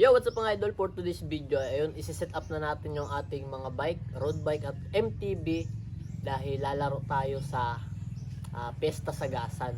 Yo, what's up mga idol for today's video? Ayun, isi-set up na natin yung ating mga bike, road bike at MTB dahil lalaro tayo sa ah, Pesta Sagasan.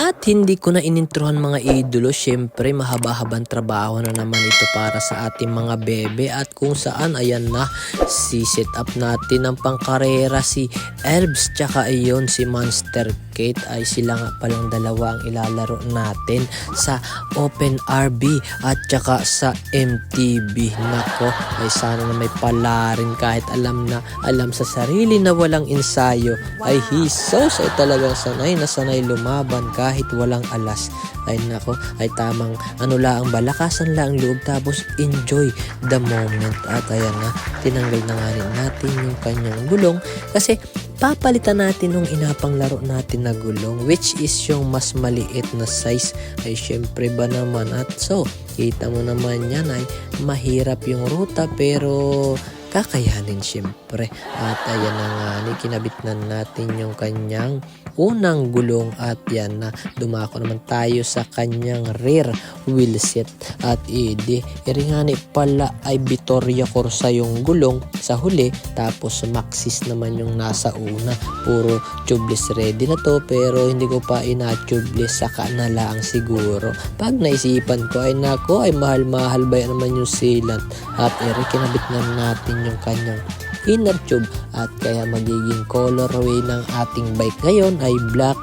At hindi ko na inintrohan mga idolo, syempre mahaba-habang trabaho na naman ito para sa ating mga bebe. At kung saan ayan na si set up natin ng pangkarera si Elbs tsaka ayon si Monster Kate. Ay sila nga palang dalawa ang ilalaro natin sa Open RB at tsaka sa MTB. Nako, ay sana na may pala rin kahit alam na alam sa sarili na walang ensayo. Ay hisos ay talagang sanay na sanay lumaban kahit walang alas. Ay nako, ay tamang ano lang balakasan lang ang loob tapos enjoy the moment. At ayan na, tinanggal na nga rin natin yung kanyang gulong kasi papalitan natin nung inapang laro natin na gulong which is yung mas maliit na size ay syempre ba naman at so kita mo naman yan ay mahirap yung ruta pero kakayanin syempre. At ayan na nga ni kinabit na natin yung kanyang unang gulong at yan na dumako naman tayo sa kanyang rear wheel set at edi iringani pala ay Vittoria Corsa yung gulong sa huli tapos Maxis naman yung nasa una. Puro tubeless ready na to pero hindi ko pa ina-tubeless saka na lang siguro. Pag naisipan ko ay nako ay mahal-mahal ba yan naman yung sealant? At eri kinabit na natin yung kanyang inner tube. At kaya magiging colorway ng ating bike ngayon ay black,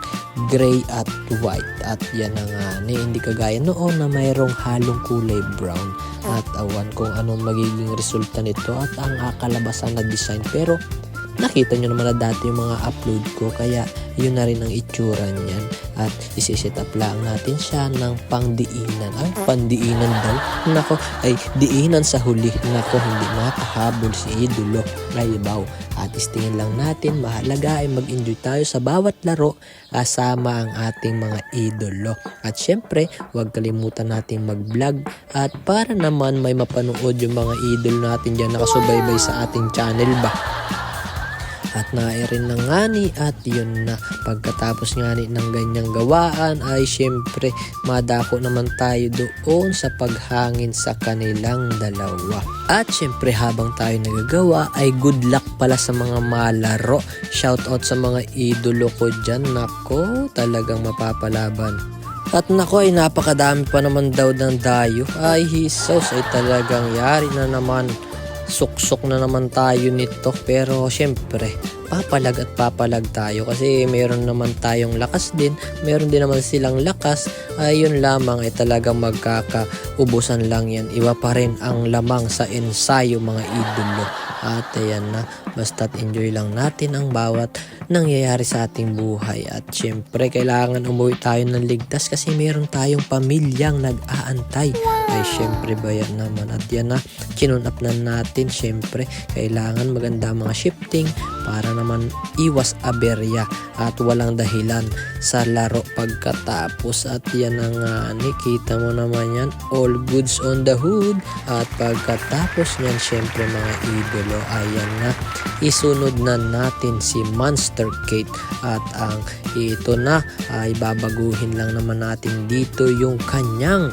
gray at white. At yan na nga ni hindi kagaya noon na mayroong halong kulay brown. At awan kung anong magiging resulta nito at ang akalabasan na design. Pero nakita nyo naman na dati yung mga upload ko kaya yun na rin ang itsura niyan at isi-set up lang natin siya ng pangdiinan. Ay pandiinan daw. Nako ay diinan sa huli. Nako hindi makahabol si idolo. Ay baw. At istingin lang natin mahalaga ay mag-enjoy tayo sa bawat laro kasama ang ating mga idolo. At syempre huwag kalimutan natin mag-vlog. At para naman may mapanood yung mga idol natin dyan nakasubaybay sa ating channel ba at nairin na nga ni at yun na. Pagkatapos nga ni ng ganyang gawaan ay syempre madako naman tayo doon sa paghangin sa kanilang dalawa. At syempre habang tayo nagagawa ay good luck pala sa mga malaro. Shoutout sa mga idolo ko dyan. Nako talagang mapapalaban. At nako ay napakadami pa naman daw ng dayo. Ay hisos ay talagang yari na naman suksok na naman tayo nito. Pero syempre papalag at papalag tayo. Kasi meron naman tayong lakas din. Meron din naman silang lakas. Ay yun lamang ay talagang magkakaubusan lang yan. Iba pa rin ang lamang sa ensayo mga idolo. At ayan na basta't enjoy lang natin ang bawat nangyayari sa ating buhay. At syempre kailangan umuwi tayo ng ligtas kasi meron tayong pamilyang nag-aantay ay syempre ba yan naman. At yan na kinun na natin syempre. Kailangan maganda mga shifting para naman iwas aberya at walang dahilan sa laro pagkatapos. At yan na nga nikita mo naman yan all goods on the hood. At pagkatapos niyan syempre mga idolo ayan na isunod na natin si Monster Kate. At ang ito na ay babaguhin lang naman natin dito yung kanyang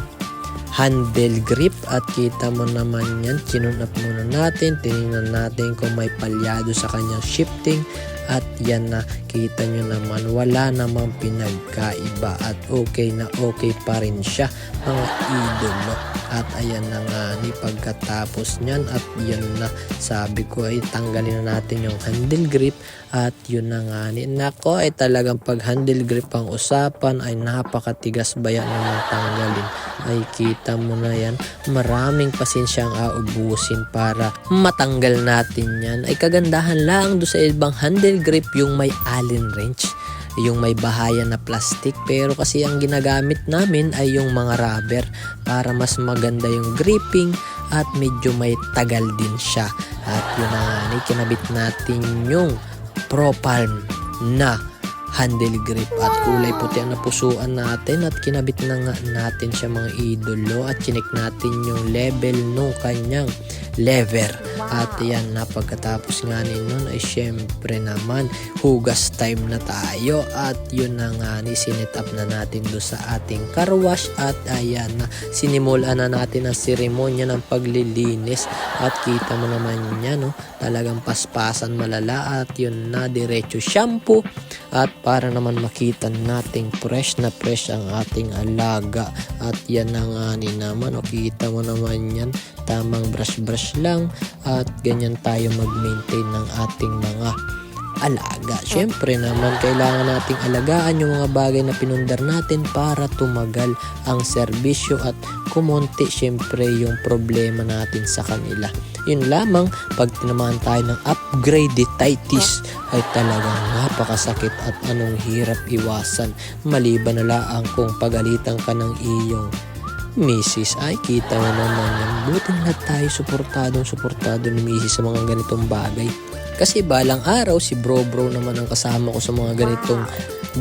handle grip at kita mo naman yan kinun up muna natin tinignan natin kung may palyado sa kanyang shifting at yan na kita nyo naman wala namang pinagkaiba at okay na okay pa rin siya mga idolo. At ayan na nga ni pagkatapos nyan at yun na sabi ko ay tanggalin na natin yung handle grip. At yun na nga ni nako ay talagang pag handle grip ang usapan ay napakatigas ba yan naman tanggalin? Ay kita mo na yan maraming pasensya ang aubusin para matanggal natin yan. Ay kagandahan lang do sa ibang handle grip yung may allen wrench yung may bahayan na plastic pero kasi ang ginagamit namin ay yung mga rubber para mas maganda yung gripping at medyo may tagal din siya. At yun na kinabit natin yung Propalm na handle grip at kulay puti ang napusuan natin at kinabit na nga natin siya mga idolo. At chinik natin yung level nung kanyang lever. At yan na pagkatapos nga ni nun ay syempre naman hugas time na tayo. At yun na nga ni sinet up na natin do sa ating car wash. At ayan na sinimulan na natin ang seremonya ng paglilinis. At kita mo naman yan no? Talagang paspasan malala. At yun na diretso shampoo. At para naman makita nating fresh na fresh ang ating alaga. At yan na nga ni naman o kita mo naman yan. Tamang brush brush lang at ganyan tayo mag-maintain ng ating mga alaga. Siyempre naman, kailangan nating alagaan yung mga bagay na pinundar natin para tumagal ang serbisyo at kumonti siyempre yung problema natin sa kanila. Yun lamang, pag tinamaan tayo ng upgradeditis ay talagang napakasakit at anong hirap iwasan. Maliban na laang kung pagalitan ka ng iyong Mrs. ay kita mo naman yan. Buti na tayo suportadong suportado ni Mrs. sa mga ganitong bagay. Kasi balang araw si bro bro naman ang kasama ko sa mga ganitong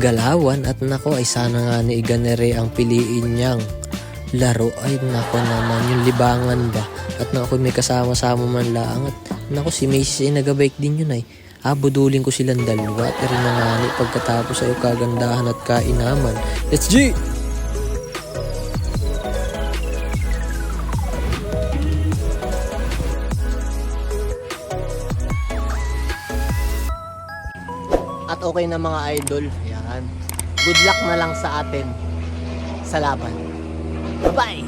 galawan. At nako ay sana nga ni Iganere ang piliin niyang laro. Ay nako naman yung libangan ba? At nako may kasama-sama man lang. At nako si Macy's ay nagabike din yun ay. Abudulin ko silang dalawa. At rin na nga ni pagkatapos ay kagandahan at kainaman. Let's G! Okay na mga idol. Yan. Good luck na lang sa atin sa laban. Bye-bye!